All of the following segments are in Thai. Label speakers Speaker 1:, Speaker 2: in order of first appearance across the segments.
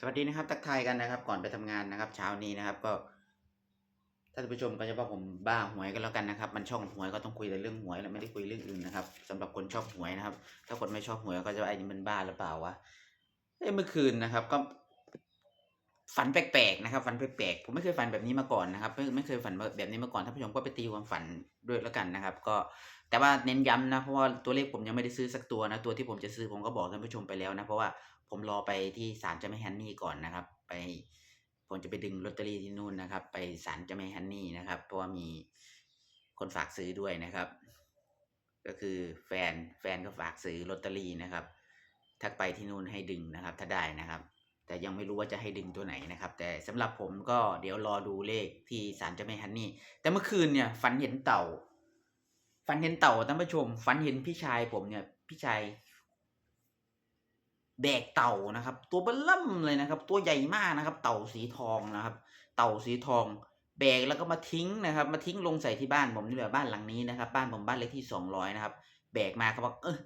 Speaker 1: สวัสดีนะครับ ทักทายกันนะครับ ก่อนไปทำงานนะครับ เช้านี้นะครับ ก็ท่านผู้ชมก็จะว่าผมบ้าหวยก็แล้วกันนะครับ มันช่องหวยก็ต้องคุยแต่เรื่องหวยแล้วไม่ได้คุยเรื่องอื่นนะครับสำหรับคนชอบหวยนะครับ ถ้าคนไม่ชอบหวยก็จะว่าไอ้นี่มันบ้าหรือเปล่าวะเอ้เมื่อคืนนะครับ ก็ ฝันแปลกๆนะครับฝันแปลกๆผมไม่เคยฝันแบบนี้มาก่อนนะครับไม่ไม่เคยฝันแบบนี้มาก่อนท่านผู้ชมก็ไปตีความฝันด้วยแล้วกันนะครับ ก็แต่ว่าเน้นย้ำนะเพราะว่าตัวเลขผมยังไม่ได้ซื้อสักตัวนะตัวที่ผมจะซื้อผมก็บอกท่านผู้ชมไปแล้วนะเพราะว่าผมรอไปที่ศาลเจ้าแม่ฮันนี่ก่อนนะครับ ไปผมจะไปดึงลอตเตอรี่ที่นู่นนะครับ ไปศาลเจ้าแม่ฮันนี่นะครับเพราะว่ามีคนฝากซื้อด้วยนะครับ ก็คือแฟนแฟนก็ฝากซื้อลอตเตอรี่นะครับทักไปที่นู่นให้ดึงนะครับ ถ้าได้นะครับ แต่ยังไม่รู้ว่าจะให้ดึงตัวไหนนะครับ แต่สำหรับผมก็เดี๋ยวรอดูเลขที่ศาลเจ้าแม่ฮันนี่ แต่เมื่อคืนเนี่ยฝันเห็นเต่า ฝันเห็นเต่าท่านผู้ชม ฝันเห็นพี่ชายผมเนี่ย พี่ชายแบกเต่านะครับ ตัวเบล่ำเลยนะครับ ตัวใหญ่มากนะครับ เต่าสีทองนะครับ เต่าสีทอง แบกแล้วก็มาทิ้งนะครับ มาทิ้งลงใส่ที่บ้านผมนี่แหละบ้านหลังนี้นะครับ บ้านผมบ้านเลขที่สองร้อยนะครับ แบกมาเขาบอกเออ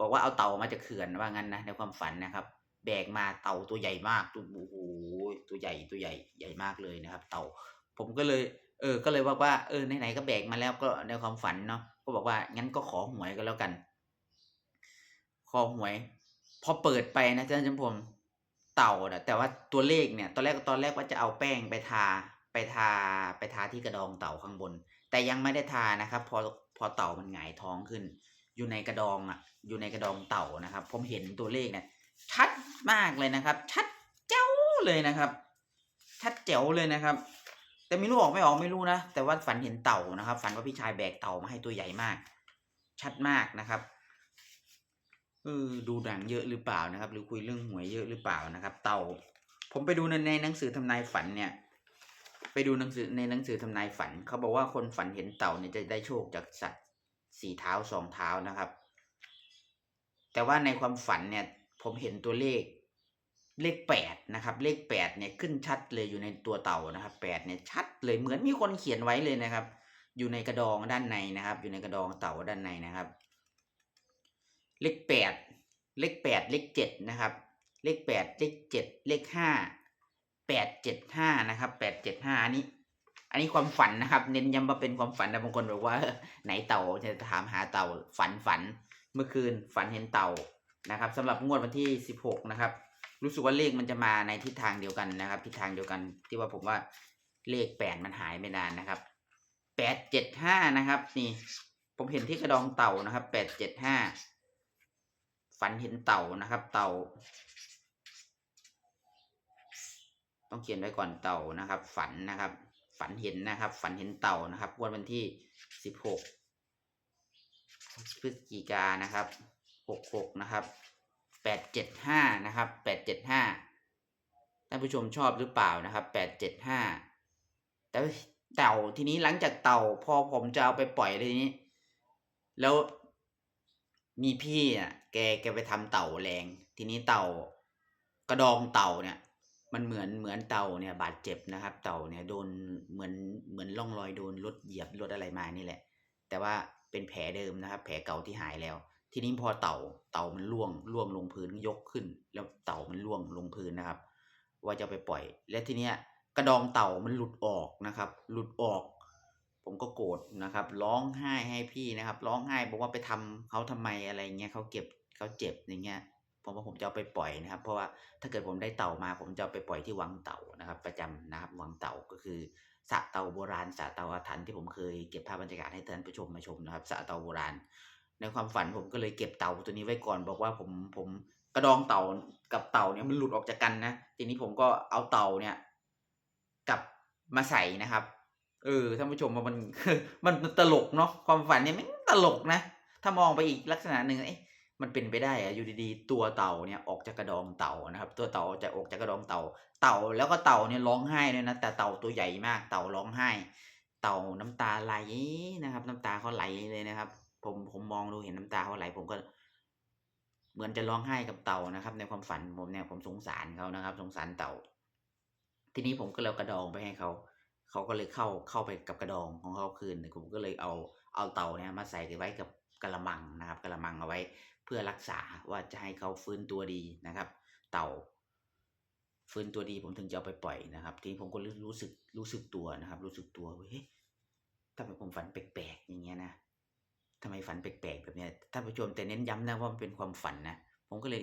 Speaker 1: บอกว่าเอาเต่ามาจากเขื่อนว่างั้นนะในความฝันนะครับ แบกมาเต่าตัวใหญ่มากตัวโอ้โหตัวใหญ่ตัวใหญ่ใหญ่มากเลยนะครับ เต่า ผมก็เลย เออ ก็เลยบอกว่าเออไหนๆก็แบกมาแล้วก็ในความฝันเนาะก็บอกว่างั้นก็ขอหวยก็แล้วกัน ขอหวย พอเปิดไปนะท่านผู้ชมเต่านะแต่ว่าตัวเลขเนี่ย ตอนแรกตอนแรกว่าจะเอาแป้งไปทาไปทาไปทาที่กระดองเต่าข้างบน แต่ยังไม่ได้ทานะครับ พอพอเต่ามันหงายท้องขึ้น อยู่ในกระดองอะ อยู่ในกระดองเต่านะครับ ผมเห็นตัวเลขเนี่ย ชัดมากเลยนะครับ ชัดเจ้าเลยนะครับ ชัดเจ๋วเลยนะครับ แต่ไม่รู้ออกไม่ออกไม่รู้นะ แต่ว่าฝันเห็นเต่านะครับ ฝันว่าพี่ชายแบกเต่ามาให้ตัวใหญ่มาก ชัดมากนะครับเออดูหนังเยอะหรือเปล่านะครับ หรือคุยเรื่องหวยเยอะหรือเปล่านะครับ เต่า ผมไปดูในในหนังสือทำนายฝันเนี่ย ไปดูหนังสือในหนังสือทำนายฝัน เขาบอกว่าคนฝันเห็นเต่าเนี่ยจะได้โชคจากสัตว์สี่เท้าสองเท้านะครับ แต่ว่าในความฝันเนี่ย ผมเห็นตัวเลขเลขแปดนะครับ เลขแปดเนี่ยขึ้นชัดเลยอยู่ในตัวเต่านะครับแปดเนี่ยชัดเลยเหมือนมีคนเขียนไว้เลยนะครับ อยู่ในกระดองด้านในนะครับ อยู่ในกระดองเต่าด้านในนะครับ เลขแปดเลขแปดเลขเจ็ดนะครับ เลขแปดเลขเจ็ดเลขห้าแปดเจ็ดห้านะครับแปดเจ็ดห้าอันนี้ อันนี้ความฝันนะครับ เน้นย้ำว่าเป็นความฝันแต่บางคนบอกว่าไหนเต่าจะถามหาเต่าฝันฝันเมื่อคืนฝันเห็นเต่า นะครับสำหรับงวดวันที่สิบหกนะครับ รู้สึกว่าเลขมันจะมาในทิศทางเดียวกันนะครับ ทิศทางเดียวกันที่ว่าผมว่าเลขแปดมันหายไม่นานนะครับแปดเจ็ดห้านะครับ นี่ ผมเห็นที่กระดองเต่านะครับแปดเจ็ดห้าฝันเห็นเต่านะครับ เต่า ต้องเขียนไว้ก่อนเต่านะครับ ฝันนะครับ ฝันเห็นนะครับ ฝันเห็นเต่านะครับงวดวันที่สิบหกพฤศจิกานะครับ หกหกนะครับแปดเจ็ดห้านะครับแปดเจ็ดห้าท่านผู้ชมชอบหรือเปล่านะครับแปดเจ็ดห้าแต่เต่าทีนี้หลังจากเต่าพอผมจะเอาไปปล่อยเลยทีนี้ แล้วมีพี่อะ แกแกไปทำเต่าแรง ทีนี้เต่ากระดองเต่าเนี่ย มันเหมือนเหมือนเต่าเนี่ยบาดเจ็บนะครับ เต่าเนี่ยโดนเหมือนเหมือนร่องรอยโดนรถเหยียบรถอะไรมานี่แหละ แต่ว่าเป็นแผลเดิมนะครับ แผลเก่าที่หายแล้ว ทีนี้พอเต่าเต่ามันล่วงล่วงลงพื้นยกขึ้น แล้วเต่ามันล่วงลงพื้นนะครับ ว่าจะไปปล่อย แล้วทีเนี้ยกระดองเต่ามันหลุดออกนะครับ หลุดออก ผมก็โกรธนะครับ ร้องไห้ให้พี่นะครับ ร้องไห้บอกว่าไปทำเขาทำไมอะไรเงี้ยเขาเก็บเขาเจ็บอย่างเงี้ยผมว่าผมจะเอาไปปล่อยนะครับ เพราะว่าถ้าเกิดผมได้เต่ามา ผมจะเอาไปปล่อยที่วังเต่านะครับ ประจำนะครับวังเต่าก็คือสระเต่าโบราณสระเต่าอาถรรพ์ที่ผมเคยเก็บภาพบรรยากาศให้ท่านผู้ชมมาชมนะครับสระเต่าโบราณ ในความฝันผมก็เลยเก็บเต่าตัวนี้ไว้ก่อน บอกว่าผมผมกระดองเต่ากับเต่าเนี่ยมันหลุดออกจากกันนะทีนี้ผมก็เอาเต่าเนี่ยกลับมาใส่นะครับเออท่านผู้ชมว่ามันมันตลกเนาะความฝันเนี่ยมันตลกนะ ถ้ามองไปอีกลักษณะหนึ่งเอ๊ะมันเป็นไปได้อะอยู่ดีๆ ตัวเต่าเนี่ยออกจากกระดองเต่านะครับ ตัวเต่าจะออกจากกระดองเต่า เต่าแล้วก็เต่าเนี่ยร้องไห้เลยนะแต่เต่าตัวใหญ่มาก เต่าร้องไห้ เต่าน้ำตาไหลนะครับ น้ำตาเขาไหลเลยนะครับ ผมผมมองดูเห็นน้ำตาเขาไหลผมก็ เหมือนจะร้องไห้กับเต่านะครับ ในความฝันผมเนี่ยผมสงสารเขานะครับ สงสารเต่า ทีนี้ผมก็เลยกระดองไปให้เขาเขาก็เลยเข้าเข้าไปกับกระดองของเขาคืนผมก็เลยเอาเอาเต่าเนี่ยมาใส่ไว้กับกระมังนะครับกระมังเอาไว้ เพื่อรักษาว่าจะให้เขาฟื้นตัวดีนะครับ เต่าฟื้นตัวดีผมถึงจะเอาไปปล่อยนะครับ ทีนี้ผมก็รู้สึกรู้สึกตัวนะครับ รู้สึกตัวว่าเฮ้ยทำไมผมฝันแปลกๆอย่างเงี้ยนะ ทำไมฝันแปลกๆแบบเนี้ยท่านผู้ชมแต่เน้นย้ำนะว่ามันเป็นความฝันนะผมก็เลย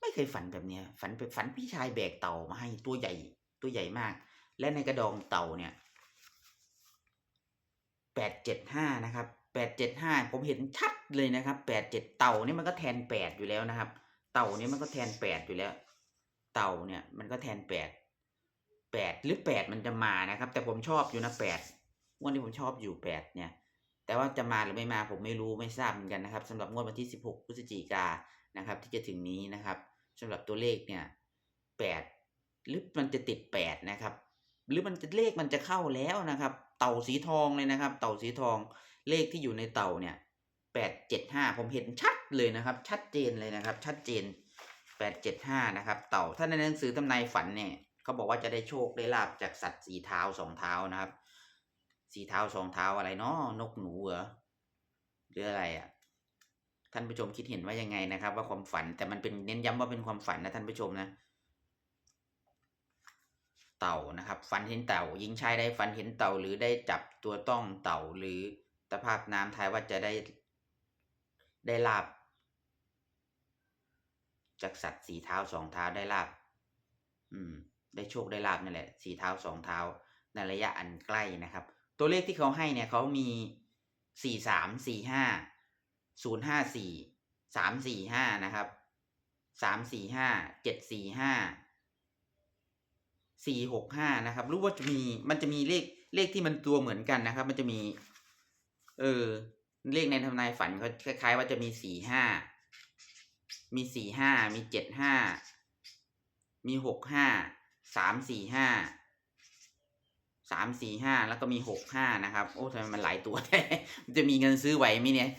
Speaker 1: ไม่เคยฝันแบบเนี้ยฝันไปฝันพี่ชายแบกเต่ามาให้ตัวใหญ่ ตัวใหญ่มาก และในกระดองเต่าเนี่ยแปดเจ็ดห้านะครับแปดเจ็ดห้าผมเห็นชัดเลยนะครับแปดเจ็ดเต่านี่มันก็แทนแปดอยู่แล้วนะครับ เต่านี่มันก็แทนแปดอยู่แล้ว เต่าเนี่ยมันก็แทนแปดแปดหรือแปดมันจะมานะครับ แต่ผมชอบอยู่นะแปดวันนี้ผมชอบอยู่แปดเนี่ย แต่ว่าจะมาหรือไม่มาผมไม่รู้ไม่ทราบเหมือนกันนะครับสำหรับงวดวันที่ 16พฤศจิกานะครับ ที่จะถึงนี้นะครับสำหรับตัวเลขเนี่ยแปดหรือมันจะติดแปดนะครับ หรือมันจะเลขมันจะเข้าแล้วนะครับ เต่าสีทองเลยนะครับ เต่าสีทองเลขที่อยู่ในเต่าเนี่ยแปดเจ็ดห้าผมเห็นชัดเลยนะครับ ชัดเจนเลยนะครับ ชัดเจนแปดเจ็ดห้านะครับ เต่าถ้าในหนังสือตำนายฝันเนี่ยเขาบอกว่าจะได้โชคได้ลาบจากสัตว์สีเท้าสองเท้านะครับ สีเท้าสองเท้าอะไรเนาะนกหนูเหรอหรืออะไรอะ ท่านผู้ชมคิดเห็นว่ายังไงนะครับ ว่าความฝันแต่มันเป็นเน้นย้ำว่าเป็นความฝันนะท่านผู้ชมนะ เต่านะครับฝันเห็นเต่ายิงชายได้ฝันเห็นเต่าหรือได้จับตัวต้องเต่าหรือตะภาพน้ำทายว่าจะได้ได้ลาบจากสัตว์สีเท้าสองเท้าได้ลาบ อืม ได้โชคได้ลาบนั่นแหละ สีเท้าสองเท้าในระยะอันใกล้นะครับ ตัวเลขที่เขาให้เนี่ยเขามีสี่สามสี่ห้าศูนย์ห้าสี่สามสี่ห้านะครับสามสี่ห้าเจ็ดสี่ห้าสี่หกห้านะครับ รู้ว่าจะมีมันจะมีเลขเลขที่มันตัวเหมือนกันนะครับ มันจะมี เออ เลขในทำนายฝันเขาคล้าย ๆ ว่าจะมีสี่ห้ามีสี่ห้ามีเจ็ดห้ามีหกห้าสามสี่ห้า สามสี่ห้าแล้วก็มีหกห้านะครับ โอ้ทำไมมันหลายตัวแท้มันจะมีเงินซื้อไหวไหมเนี่ย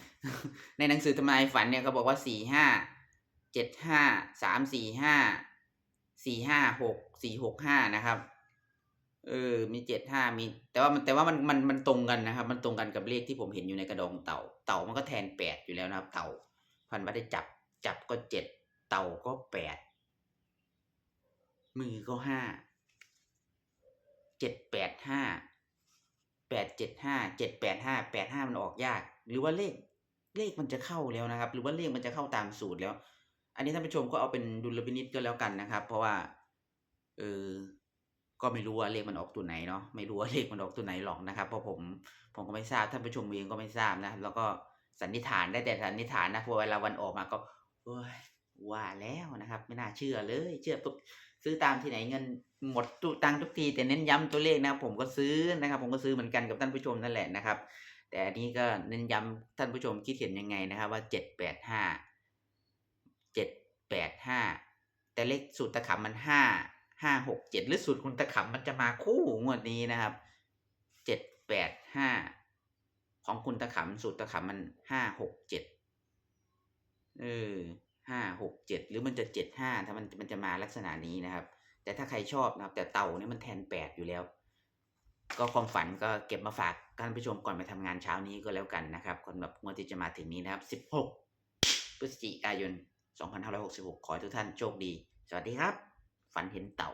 Speaker 1: ในหนังสือทำนายฝันเนี่ยเขาบอกว่าสี่ห้าเจ็ดห้าสามสี่ห้าสี่ห้าหกสี่หกห้านะครับเออ มีเจ็ดห้ามี แต่ว่ามันแต่ว่ามันมันมันตรงกันนะครับ มันตรงกันกับเลขที่ผมเห็นอยู่ในกระดองเต่า เต่ามันก็แทนแปดอยู่แล้วนะครับ เต่า พันว่าได้จับ จับก็เจ็ด เต่าก็แปด มือก็ห้า เจ็ดแปดห้าแปดเจ็ดห้าเจ็ดแปดห้าแปดห้ามันออกยาก หรือว่าเลขเลขมันจะเข้าแล้วนะครับ หรือว่าเลขมันจะเข้าตามสูตรแล้ว อันนี้ท่านผู้ชมก็เอาเป็นดุลพินิจก็แล้วกันนะครับ เพราะว่าเออก็ไม่รู้ว่าเลขมันออกตัวไหนเนาะไม่รู้ว่าเลขมันออกตัวไหนหรอกนะครับ เพราะผมผมก็ไม่ทราบท่านผู้ชมเองก็ไม่ทราบนะ แล้วก็สันนิษฐานได้แต่สันนิษฐานนะพอเวลาวันออกมาก็โอ้ย ว่าแล้วนะครับ ไม่น่าเชื่อเลย เชื่อปุ๊บซื้อตามที่ไหนเงินหมดตุตังทุกทีแต่เน้นย้ำตัวเลขนะผมก็ซื้อนะครับ ผมก็ซื้อเหมือนกันกับท่านผู้ชมนั่นแหละนะครับ แต่อันนี้ก็เน้นย้ำท่านผู้ชมคิดเห็นยังไงนะครับ ว่าเจ็ดแปดห้าเจ็ดแปดห้าแต่เลขสูตรตะขำมันห้าห้าหกเจ็ดหรือสูตรคุณตะขำมันจะมาคู่งวดนี้นะครับเจ็ดแปดห้าของคุณตะขำสูตรตะขำมันห้าหกเจ็ดเออ ห้าหกเจ็ดหรือมันจะเจ็ดห้าถ้ามันมันจะมาลักษณะนี้นะครับ แต่ถ้าใครชอบนะครับ แต่เต่าเนี่ยมันแทนแปดอยู่แล้ว ก็ความฝันก็เก็บมาฝากท่านผู้ชมก่อนไปทำงานเช้านี้ก็แล้วกันนะครับสำหรับงวดที่จะมาถึงนี้นะครับสิบหกพฤศจิกายนสองพันห้าร้อให้ทุกท่านโชคดี สวัสดีครับ ฝันเห็นเต่า